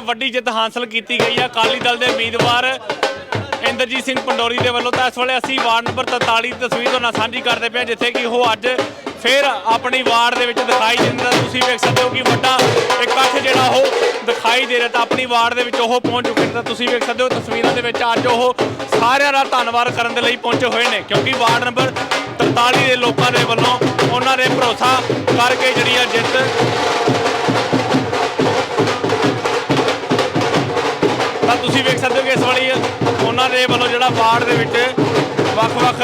ਵੱਡੀ ਜਿੱਤ ਹਾਸਲ ਕੀਤੀ ਗਈ ਹੈ ਅਕਾਲੀ ਦਲ ਦੇ ਉਮੀਦਵਾਰ ਇੰਦਰਜੀਤ ਸਿੰਘ ਪੰਡੋਰੀ ਦੇ ਵੱਲੋਂ ਤਾਂ ਇਸ ਵੇਲੇ ਅਸੀਂ ਵਾਰਡ ਨੰਬਰ 43 ਦੀ ਤਸਵੀਰ ਤੁਹਾਨੂੰ ਨਾਲ ਸਾਂਝੀ ਕਰਦੇ ਪਏ ਹਾਂ, ਜਿੱਥੇ ਕਿ ਉਹ ਅੱਜ ਫਿਰ ਆਪਣੀ ਵਾਰਡ ਦੇ ਵਿੱਚ ਦਿਖਾਈ ਦਿੰਦਾ ਤੁਸੀਂ ਵੇਖ ਸਕਦੇ ਹੋ ਕਿ ਵੱਡਾ ਇਕੱਠ ਜਿਹੜਾ ਉਹ ਦਿਖਾਈ ਦੇ ਰਿਹਾ ਤਾਂ ਆਪਣੀ ਵਾਰਡ ਦੇ ਵਿੱਚ ਉਹ ਪਹੁੰਚ ਚੁੱਕੇ ਨੇ। ਤਾਂ ਤੁਸੀਂ ਵੇਖ ਸਕਦੇ ਹੋ ਤਸਵੀਰਾਂ ਦੇ ਵਿੱਚ ਅੱਜ ਉਹ ਸਾਰਿਆਂ ਦਾ ਧੰਨਵਾਦ ਕਰਨ ਦੇ ਲਈ ਪਹੁੰਚੇ ਹੋਏ ਨੇ, ਕਿਉਂਕਿ ਵਾਰਡ ਨੰਬਰ 43 ਦੇ ਲੋਕਾਂ ਦੇ ਵੱਲੋਂ ਉਹਨਾਂ ਨੇ ਭਰੋਸਾ ਕਰਕੇ ਜਿਹੜੀ ਆ ਜਿੱਤ ਉਹਨਾਂ ਦੇ ਵੱਲੋਂ ਜਿਹੜਾ ਵਾਰਡ ਦੇ ਵਿੱਚ ਵੱਖ-ਵੱਖ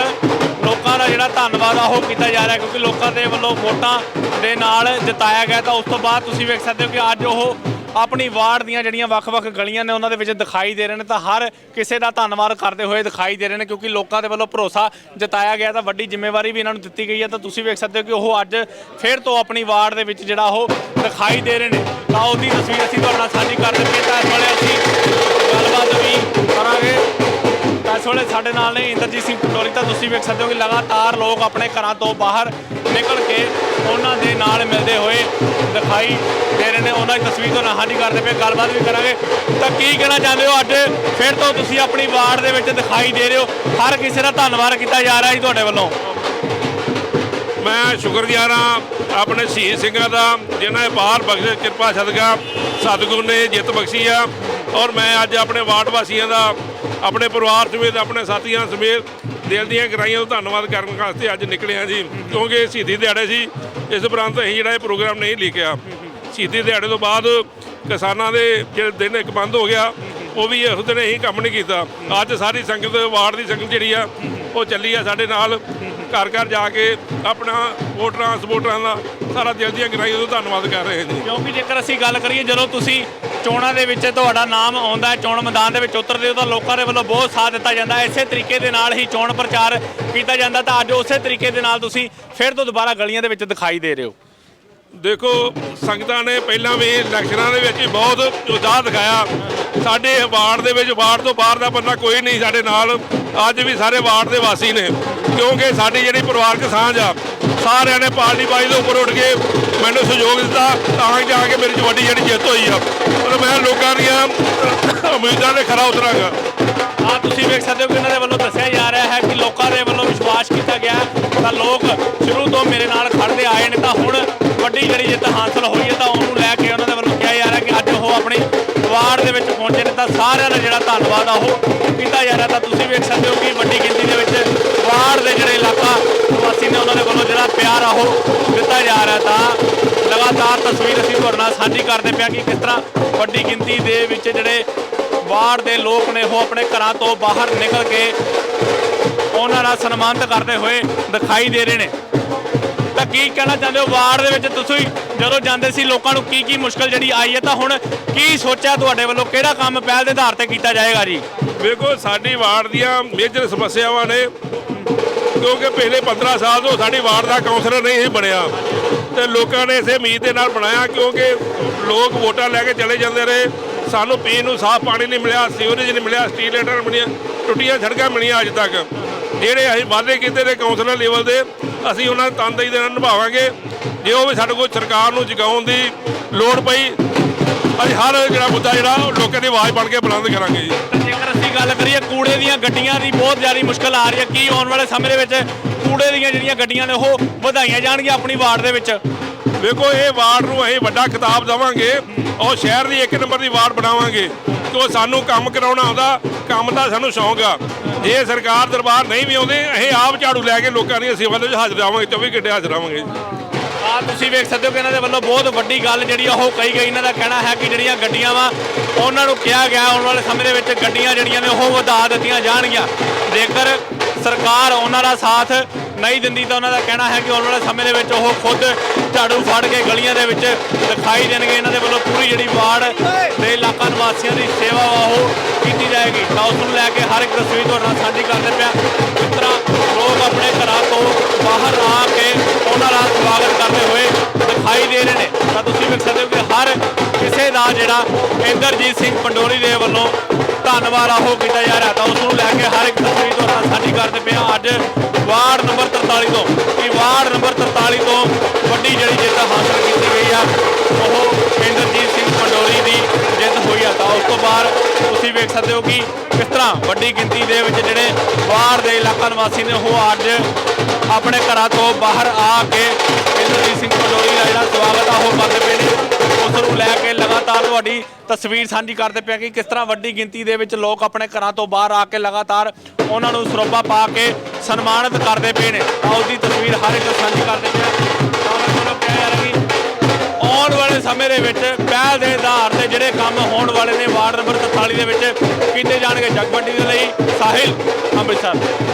ਲੋਕਾਂ ਦਾ ਜਿਹੜਾ ਧੰਨਵਾਦ ਆ ਉਹ ਕੀਤਾ ਜਾ ਰਿਹਾ ਕਿਉਂਕਿ ਲੋਕਾਂ ਦੇ ਵੱਲੋਂ ਵੋਟਾਂ ਦੇ ਨਾਲ ਜਿਤਾਇਆ ਗਿਆ ਤਾਂ ਉਸ ਤੋਂ ਬਾਅਦ ਤੁਸੀਂ ਵੇਖ ਸਕਦੇ ਹੋ ਕਿ ਅੱਜ ਉਹ ਆਪਣੀ ਵਾਰਡ ਦੀਆਂ ਜਿਹੜੀਆਂ ਵੱਖ-ਵੱਖ ਗਲੀਆਂ ਨੇ ਉਹਨਾਂ ਦੇ ਵਿੱਚ ਦਿਖਾਈ ਦੇ ਰਹੇ ਨੇ ਤਾਂ ਹਰ ਕਿਸੇ ਦਾ ਧੰਨਵਾਦ ਕਰਦੇ ਹੋਏ ਦਿਖਾਈ ਦੇ ਰਹੇ ਨੇ ਕਿਉਂਕਿ ਲੋਕਾਂ ਦੇ ਵੱਲੋਂ ਭਰੋਸਾ ਜਤਾਇਆ ਗਿਆ ਤਾਂ ਵੱਡੀ ਜ਼ਿੰਮੇਵਾਰੀ ਵੀ ਇਹਨਾਂ ਨੂੰ ਦਿੱਤੀ ਗਈ ਹੈ ਤਾਂ ਤੁਸੀਂ ਵੇਖ ਸਕਦੇ ਹੋ ਕਿ ਉਹ ਅੱਜ ਫਿਰ ਤੋਂ ਆਪਣੀ ਵਾਰਡ ਦੇ ਵਿੱਚ ਜਿਹੜਾ ਉਹ ਦਿਖਾਈ ਦੇ ਰਹੇ ਨੇ। ਤਾਂ ਉਹਦੀ ਤਸਵੀਰ ਅਸੀਂ ਤੁਹਾਡੇ ਨਾਲ ਸਾਂਝੀ ਕਰ ਦਿੱਤੀ ਤਾਂ ਇਸ ਵੇਲੇ ਅਸੀਂ ਗੱਲਬਾਤ ਵੀ ਕਰਾਂਗੇ। ਇਸ ਵੇਲੇ ਸਾਡੇ ਨਾਲ ਨੇ ਇੰਦਰਜੀਤ ਸਿੰਘ ਪੰਡੋਲੀ ਤਾਂ ਤੁਸੀਂ ਵੇਖ ਸਕਦੇ ਹੋ ਕਿ ਲਗਾਤਾਰ ਲੋਕ ਆਪਣੇ ਘਰਾਂ ਤੋਂ ਬਾਹਰ ਨਿਕਲ ਕੇ ਉਹਨਾਂ ਦੇ ਨਾਲ ਮਿਲਦੇ ਹੋਏ ਦਿਖਾਈ ਦੇ ਰਹੇ ਨੇ। ਉਹਨਾਂ ਦੀ ਤਸਵੀਰ ਤੋਂ ਹਾਜ਼ਰ ਕਰਦੇ ਪਏ, ਗੱਲਬਾਤ ਵੀ ਕਰਾਂਗੇ। ਤਾਂ ਕੀ ਕਹਿਣਾ ਚਾਹੁੰਦੇ ਹੋ ਅੱਜ? ਫਿਰ ਤੋਂ ਤੁਸੀਂ ਆਪਣੀ ਵਾਰਡ ਦੇ ਵਿੱਚ ਦਿਖਾਈ ਦੇ ਰਹੇ ਹੋ। ਹਰ ਕਿਸੇ ਦਾ ਧੰਨਵਾਦ ਕੀਤਾ ਜਾ ਰਿਹਾ ਜੀ ਤੁਹਾਡੇ ਵੱਲੋਂ। ਮੈਂ ਸ਼ੁਕਰਗੁਜ਼ਾਰ ਹਾਂ ਆਪਣੇ ਸ਼ਹੀਦ ਸਿੰਘਾਂ ਦਾ, ਜਿਨ੍ਹਾਂ ਨੇ ਬਾਹਰ ਬਖਸ਼ੇ ਕਿਰਪਾ, ਸਦਕਾ ਸਤਿਗੁਰ ਨੇ ਜਿੱਤ ਬਖਸ਼ੀ ਆ ਔਰ ਮੈਂ ਅੱਜ ਆਪਣੇ ਵਾਰਡ ਵਾਸੀਆਂ ਦਾ, ਆਪਣੇ ਪਰਿਵਾਰ ਸਮੇਤ, ਆਪਣੇ ਸਾਥੀਆਂ ਸਮੇਤ ਦਿਲ ਦੀਆਂ ਗਰਾਈਆਂ ਤੋਂ ਧੰਨਵਾਦ ਕਰਨ ਵਾਸਤੇ ਅੱਜ ਨਿਕਲਿਆ ਹਾਂ ਜੀ। ਕਿਉਂਕਿ ਸ਼ਹੀਦੀ ਦਿਹਾੜੇ ਸੀ, ਇਸ ਉਪਰੰਤ ਅਸੀਂ ਜਿਹੜਾ ਇਹ ਪ੍ਰੋਗਰਾਮ ਨਹੀਂ ਲਿਖਿਆ। ਸ਼ਹੀਦੀ ਦਿਹਾੜੇ ਤੋਂ ਬਾਅਦ ਕਿਸਾਨਾਂ ਦੇ ਜਿਹੜੇ ਦਿਨ ਇੱਕ ਬੰਦ ਹੋ ਗਿਆ, ਉਹ ਵੀ ਉਸ ਦਿਨ ਅਸੀਂ ਕੰਮ ਨਹੀਂ ਕੀਤਾ। ਅੱਜ ਸਾਰੀ ਸੰਗਤ, ਵਾਰਡ ਦੀ ਸੰਗਤ ਜਿਹੜੀ ਆ, ਉਹ ਚੱਲੀ ਆ ਸਾਡੇ ਨਾਲ। ਘਰ ਘਰ ਜਾ ਕੇ ਆਪਣਾ ਵੋਟਰਾਂ ਸਪੋਰਟਰਾਂ ਦਾ ਸਾਰਾ ਦਿਲ ਦੀਆਂ ਗਹਿਰਾਈਆਂ ਤੋਂ ਧੰਨਵਾਦ ਕਰ ਰਹੇ ਜੀ ਕਿਉਂਕਿ ਜੇਕਰ ਅਸੀਂ ਗੱਲ ਕਰੀਏ, ਜਦੋਂ ਤੁਸੀਂ ਚੋਣਾਂ ਦੇ ਵਿੱਚ ਤੁਹਾਡਾ ਨਾਮ ਆਉਂਦਾ ਹੈ, ਚੋਣ ਮੈਦਾਨ ਦੇ ਵਿੱਚ ਉਤਰਦੇ ਹੋ, ਤਾਂ ਲੋਕਾਂ ਦੇ ਵੱਲੋਂ ਬਹੁਤ ਸਾਥ ਦਿੱਤਾ ਜਾਂਦਾ ਹੈ। ਇਸੇ ਤਰੀਕੇ ਦੇ ਨਾਲ ਹੀ ਚੋਣ ਪ੍ਰਚਾਰ ਕੀਤਾ ਜਾਂਦਾ, ਤਾਂ ਅੱਜ ਉਸੇ ਤਰੀਕੇ ਦੇ ਨਾਲ ਤੁਸੀਂ ਫਿਰ ਤੋਂ ਦੁਬਾਰਾ ਗਲੀਆਂ ਦੇ ਵਿੱਚ ਦਿਖਾਈ ਦੇ ਰਹੇ ਹੋ। ਦੇਖੋ, ਸੰਗਤਾਂ ਨੇ ਪਹਿਲਾਂ ਵੀ ਇਲੈਕਸ਼ਨਾਂ ਦੇ ਵਿੱਚ ਵੀ ਬਹੁਤ ਉਤਸ਼ਾਹ ਦਿਖਾਇਆ। ਸਾਡੇ ਵਾਰਡ ਦੇ ਵਿੱਚ, ਵਾਰਡ ਤੋਂ ਬਾਹਰ ਦਾ ਬੰਦਾ ਕੋਈ ਨਹੀਂ ਸਾਡੇ ਨਾਲ। ਅੱਜ ਵੀ ਸਾਰੇ ਵਾਰਡ ਦੇ ਵਾਸੀ ਨੇ। ਕਿਉਂਕਿ ਸਾਡੀ ਜਿਹੜੀ ਪਰਿਵਾਰਕ ਸਾਂਝ ਆ, ਸਾਰਿਆਂ ਨੇ ਪਾਰਟੀ ਬਾਈ ਦੇ ਉੱਪਰ ਉੱਠ ਕੇ ਮੈਨੂੰ ਸਹਿਯੋਗ ਦਿੱਤਾ, ਤਾਂ ਜਾ ਕੇ ਮੇਰੀ ਵੱਡੀ ਜਿਹੜੀ ਜਿੱਤ ਹੋਈ ਆ। ਪਰ ਮੈਂ ਲੋਕਾਂ ਦੀਆਂ ਉਮੀਦਾਂ ਦੇ ਖਰਾ ਉਤਰਾਂਗਾ। ਆ ਤੁਸੀਂ ਵੇਖ ਸਕਦੇ ਹੋ ਕਿ ਇਹਨਾਂ ਦੇ ਵੱਲੋਂ ਦੱਸਿਆ ਜਾ ਰਿਹਾ ਹੈ ਕਿ ਲੋਕਾਂ ਦੇ ਵੱਲੋਂ ਵਿਸ਼ਵਾਸ ਕੀਤਾ ਗਿਆ ਤਾਂ ਲੋਕ ਸ਼ੁਰੂ ਤੋਂ ਮੇਰੇ ਨਾਲ ਖੜਦੇ ਆਏ ਨੇ, ਤਾਂ ਹੁਣ ਵੱਡੀ ਜਿਹੜੀ ਜਿੱਤ ਹਾਸਲ ਹੋਈ ਹੈ, ਤਾਂ ਉਹਨੂੰ ਲੈ ਕੇ ਉਹਨਾਂ ਦੇ ਵੱਲੋਂ ਕਿਹਾ ਜਾ ਰਿਹਾ ਕਿ ਅੱਜ ਉਹ ਆਪਣੀ ਵਾਰਡ ਦੇ ਵਿੱਚ ਪਹੁੰਚੇ ਨੇ। ਤਾਂ ਸਾਰਿਆਂ ਦਾ ਜਿਹੜਾ ਧੰਨਵਾਦ ਆ, ਉਹ ਕੀਤਾ ਜਾ ਰਿਹਾ। ਤਾਂ ਤੁਸੀਂ ਵੇਖ ਸਕਦੇ ਹੋ ਕਿ ਵੱਡੀ ਗਿਣਤੀ ਦੇ ਵਿੱਚ ਵਾਰਡ ਦੇ ਜਿਹੜੇ ਇਲਾਕਾ ਵਾਸੀ ਨੇ, ਉਹਨਾਂ ਦੇ ਵੱਲੋਂ ਜਿਹੜਾ ਪਿਆਰ ਆ, ਉਹ ਦਿੱਤਾ ਜਾ ਰਿਹਾ। ਤਾਂ ਲਗਾਤਾਰ ਤਸਵੀਰ ਅਸੀਂ ਤੁਹਾਡੇ ਨਾਲ ਸਾਂਝੀ ਕਰਦੇ ਪਿਆ ਕਿ ਕਿਸ ਤਰ੍ਹਾਂ ਵੱਡੀ ਗਿਣਤੀ ਦੇ ਵਿੱਚ ਜਿਹੜੇ ਵਾਰਡ ਦੇ ਲੋਕ ਨੇ ਉਹ ਆਪਣੇ ਘਰਾਂ ਤੋਂ ਬਾਹਰ ਨਿਕਲ ਕੇ ਉਹਨਾਂ ਦਾ ਸਨਮਾਨਿਤ ਕਰਦੇ ਹੋਏ ਦਿਖਾਈ ਦੇ ਰਹੇ ਨੇ। ਤਾਂ ਕੀ ਕਹਿਣਾ ਚਾਹੁੰਦੇ ਹੋ? ਵਾਰਡ ਦੇ ਵਿੱਚ ਤੁਸੀਂ ਜਦੋਂ ਜਾਂਦੇ ਸੀ, ਲੋਕਾਂ ਨੂੰ ਕੀ ਕੀ ਮੁਸ਼ਕਲ ਜਿਹੜੀ ਆਈ ਹੈ, ਤਾਂ ਹੁਣ ਕੀ ਸੋਚਿਆ ਤੁਹਾਡੇ ਵੱਲੋਂ? ਕਿਹੜਾ ਕੰਮ ਪਹਿਲ ਦੇ ਆਧਾਰ ਤੇ ਕੀਤਾ ਜਾਏਗਾ ਜੀ? ਵੇਖੋ, ਸਾਡੀ ਵਾਰਡ ਦੀਆਂ ਮੇਜਰ ਸਮੱਸਿਆਵਾਂ ਨੇ, ਕਿਉਂਕਿ ਪਿਛਲੇ 15 ਸਾਲ ਤੋਂ ਸਾਡੀ ਵਾਰਡ ਦਾ ਕਾਉਂਸਲਰ ਨਹੀਂ ਸੀ ਬਣਿਆ। ਤੇ ਲੋਕਾਂ ਨੇ ਇਸੇ ਉਮੀਦ ਦੇ ਨਾਲ ਬਣਾਇਆ, ਕਿਉਂਕਿ ਲੋਕ ਵੋਟਾਂ ਲੈ ਕੇ ਚਲੇ ਜਾਂਦੇ ਰਹੇ। ਸਾਨੂੰ ਪੀਣ ਨੂੰ ਸਾਫ਼ ਪਾਣੀ ਨਹੀਂ ਮਿਲਿਆ, ਸੀਵਰੇਜ ਨਹੀਂ ਮਿਲਿਆ ਸਟਰੀਟ ਲਾਈਟਾਂ ਨਹੀਂ ਮਿਲੀਆਂ ਟੁੱਟੀਆਂ ਸੜਕਾਂ ਮਿਲੀਆਂ ਅੱਜ ਤੱਕ। ਜਿਹੜੇ ਅਸੀਂ ਵਾਅਦੇ ਕੀਤੇ ਨੇ ਕਾਉਂਸਲਰ ਲੈਵਲ ਦੇ, ਅਸੀਂ ਉਹਨਾਂ ਨੂੰ ਤਨਦੇਹੀ ਦੇ ਨਾਲ ਨਿਭਾਵਾਂਗੇ। ਜੇ ਉਹ ਵੀ ਸਾਡੇ ਕੋਲ ਸਰਕਾਰ ਨੂੰ ਜਗਾਉਣ ਦੀ ਲੋੜ ਪਈ, ਅਸੀਂ ਹਰ ਜਿਹੜਾ ਮੁੱਦਾ ਜਿਹੜਾ, ਉਹ ਲੋਕਾਂ ਦੀ ਆਵਾਜ਼ ਬਣ ਕੇ ਬੁਲੰਦ ਕਰਾਂਗੇ ਜੀ। ਜੇਕਰ ਅਸੀਂ ਗੱਲ ਕਰੀਏ ਕੂੜੇ ਦੀਆਂ ਗੱਡੀਆਂ ਦੀ, ਬਹੁਤ ਜ਼ਿਆਦਾ ਮੁਸ਼ਕਲ ਆ ਰਹੀ ਹੈ। ਕੀ ਆਉਣ ਵਾਲੇ ਸਮੇਂ ਦੇ ਵਿੱਚ ਕੂੜੇ ਦੀਆਂ ਜਿਹੜੀਆਂ ਗੱਡੀਆਂ ਨੇ, ਉਹ ਵਧਾਈਆਂ ਜਾਣਗੀਆਂ ਆਪਣੀ ਵਾਰਡ ਦੇ ਵਿੱਚ? ਵੇਖੋ ਇਹ ਵਾਰਡ ਨੂੰ ਅਸੀਂ ਵੱਡਾ ਖਿਤਾਬ ਦੇਵਾਂਗੇ ਔਰ ਸ਼ਹਿਰ ਦੀ ਇੱਕ ਨੰਬਰ ਦੀ ਵਾਰਡ ਬਣਾਵਾਂਗੇ। ਕਿਉਂ ਸਾਨੂੰ ਕੰਮ ਕਰਾਉਣਾ ਆਉਂਦਾ, ਕੰਮ ਦਾ ਸਾਨੂੰ ਸ਼ੌਂਕ ਆ। ਜੇ ਸਰਕਾਰ ਦਰਬਾਰ ਨਹੀਂ ਵੀ ਆਉਂਦੇ, ਅਸੀਂ ਆਪ ਝਾੜੂ ਲੈ ਕੇ ਲੋਕਾਂ ਦੀਆਂ ਸੇਵਾ ਦੇ ਵਿੱਚ ਹਾਜ਼ਰ ਆਵਾਂਗੇ 24 ਘੰਟੇ ਹਾਜ਼ਰ ਆਵਾਂਗੇ ਆ ਤੁਸੀਂ ਵੇਖ ਸਕਦੇ ਹੋ ਕਿ ਇਹਨਾਂ ਦੇ ਵੱਲੋਂ ਬਹੁਤ ਵੱਡੀ ਗੱਲ ਜਿਹੜੀ ਆ ਉਹ ਕਹੀ ਗਈ। ਇਹਨਾਂ ਦਾ ਕਹਿਣਾ ਹੈ ਕਿ ਜਿਹੜੀਆਂ ਗੱਡੀਆਂ ਵਾ, ਉਹਨਾਂ ਨੂੰ ਕਿਹਾ ਗਿਆ, ਆਉਣ ਵਾਲੇ ਸਮੇਂ ਦੇ ਵਿੱਚ ਗੱਡੀਆਂ ਜਿਹੜੀਆਂ ਨੇ ਉਹ ਵਧਾ ਦਿੱਤੀਆਂ ਜਾਣਗੀਆਂ। ਜੇਕਰ ਸਰਕਾਰ ਉਹਨਾਂ ਦਾ ਸਾਥ ਨਹੀਂ ਦਿੰਦੀ ਤਾਂ ਉਹਨਾਂ ਦਾ ਕਹਿਣਾ ਹੈ ਕਿ ਆਉਣ ਵਾਲੇ ਸਮੇਂ ਦੇ ਵਿੱਚ ਉਹ ਖੁਦ ਝਾੜੂ ਫੜ ਕੇ ਗਲੀਆਂ ਦੇ ਵਿੱਚ ਦਿਖਾਈ ਦੇਣਗੇ। ਇਹਨਾਂ ਦੇ ਵੱਲੋਂ ਪੂਰੀ ਜਿਹੜੀ ਵਾਰਡ ਦੇ ਇਲਾਕਾ ਨਿਵਾਸੀਆਂ ਦੀ ਸੇਵਾ ਵਾ ਉਹ ਕੀਤੀ ਜਾਏਗੀ। ਤਾਂ ਉਸ ਨੂੰ ਲੈ ਕੇ ਹਰ ਇੱਕ ਤਸਵੀਰ ਤੁਹਾਡੇ ਨਾਲ ਸਾਂਝੀ ਕਰਦੇ ਪਿਆ। ਇਸ ਤਰ੍ਹਾਂ ਲੋਕ ਆਪਣੇ ਘਰਾਂ ਤੋਂ ਬਾਹਰ ਆ ਕੇ ਉਹਨਾਂ ਦਾ ਸਵਾਗਤ ਕਰਦੇ ਹੋਏ ਦਿਖਾਈ ਦੇ ਰਹੇ ਨੇ। ਤਾਂ ਤੁਸੀਂ ਵੇਖ ਸਕਦੇ ਹੋ ਕਿ ਹਰ ਕਿਸੇ ਦਾ ਜਿਹੜਾ ਇੰਦਰਜੀਤ ਸਿੰਘ ਪੰਡੋਰੀ ਦੇ ਵੱਲੋਂ ਧੰਨਵਾਦ ਆ ਕੀਤਾ ਜਾ ਰਿਹਾ ਤਾਂ ਉਸ ਨੂੰ ਲੈ ਕੇ ਹਰ ਇੱਕ ਤਸਵੀਰ ਤੁਹਾਡੇ ਸਾਂਝੀ ਕਰਦੇ ਪਏ ਹਾਂ ਅੱਜ ਵਾਰਡ ਨੰਬਰ 43 ਤੋਂ, ਕਿ ਵਾਰਡ ਨੰਬਰ 43 ਤੋਂ ਵੱਡੀ ਜਿਹੜੀ ਜਿੱਤ ਹਾਸਲ ਕੀਤੀ ਗਈ ਆ, ਉਹ ਇੰਦਰਜੀਤ ਸਿੰਘ ਪੰਡੋਲੀ ਦੀ ਜਿੱਤ ਹੋਈ ਆ। ਤਾਂ ਉਸ ਤੋਂ ਬਾਅਦ ਤੁਸੀਂ ਵੇਖ ਸਕਦੇ ਹੋ ਕਿ ਕਿਸ ਤਰ੍ਹਾਂ ਵੱਡੀ ਗਿਣਤੀ ਦੇ ਵਿੱਚ ਜਿਹੜੇ ਬਾਹਰ ਦੇ ਇਲਾਕਾ ਨਿਵਾਸੀ ਨੇ, ਉਹ ਅੱਜ ਆਪਣੇ ਘਰਾਂ ਤੋਂ ਬਾਹਰ ਆ ਕੇ ਇੰਦਰਜੀਤ ਸਿੰਘ ਪੰਡੋਲੀ ਦਾ ਜਿਹੜਾ ਤੁਹਾਡੀ ਤਸਵੀਰ ਸਾਂਝੀ ਕਰਦੇ ਪਏ ਕਿ ਕਿਸ ਤਰ੍ਹਾਂ ਵੱਡੀ ਗਿਣਤੀ ਦੇ ਵਿੱਚ ਲੋਕ ਆਪਣੇ ਘਰਾਂ ਤੋਂ ਬਾਹਰ ਆ ਕੇ ਲਗਾਤਾਰ ਉਹਨਾਂ ਨੂੰ ਸਰੋਬਾ ਪਾ ਕੇ ਸਨਮਾਨਿਤ ਕਰਦੇ ਪਏ ਨੇ। ਆਓ ਦੀ ਤਸਵੀਰ ਹਰ ਇੱਕ ਸਾਂਝੀ ਕਰਦੇ ਪਏ ਆ। ਕਿ ਆਉਣ ਵਾਲੇ ਸਮੇਂ ਦੇ ਵਿੱਚ ਪਹਿਲ ਦੇ ਆਧਾਰ ਤੇ ਜਿਹੜੇ ਕੰਮ ਹੋਣ ਵਾਲੇ ਨੇ ਵਾਰਡ ਨੰਬਰ 43 ਦੇ ਵਿੱਚ ਕੀਤੇ ਜਾਣਗੇ। ਜਗਮੰਡੀ ਦੇ ਲਈ ਸਾਹਿਲ ਅੰਮ੍ਰਿਤਸਰ।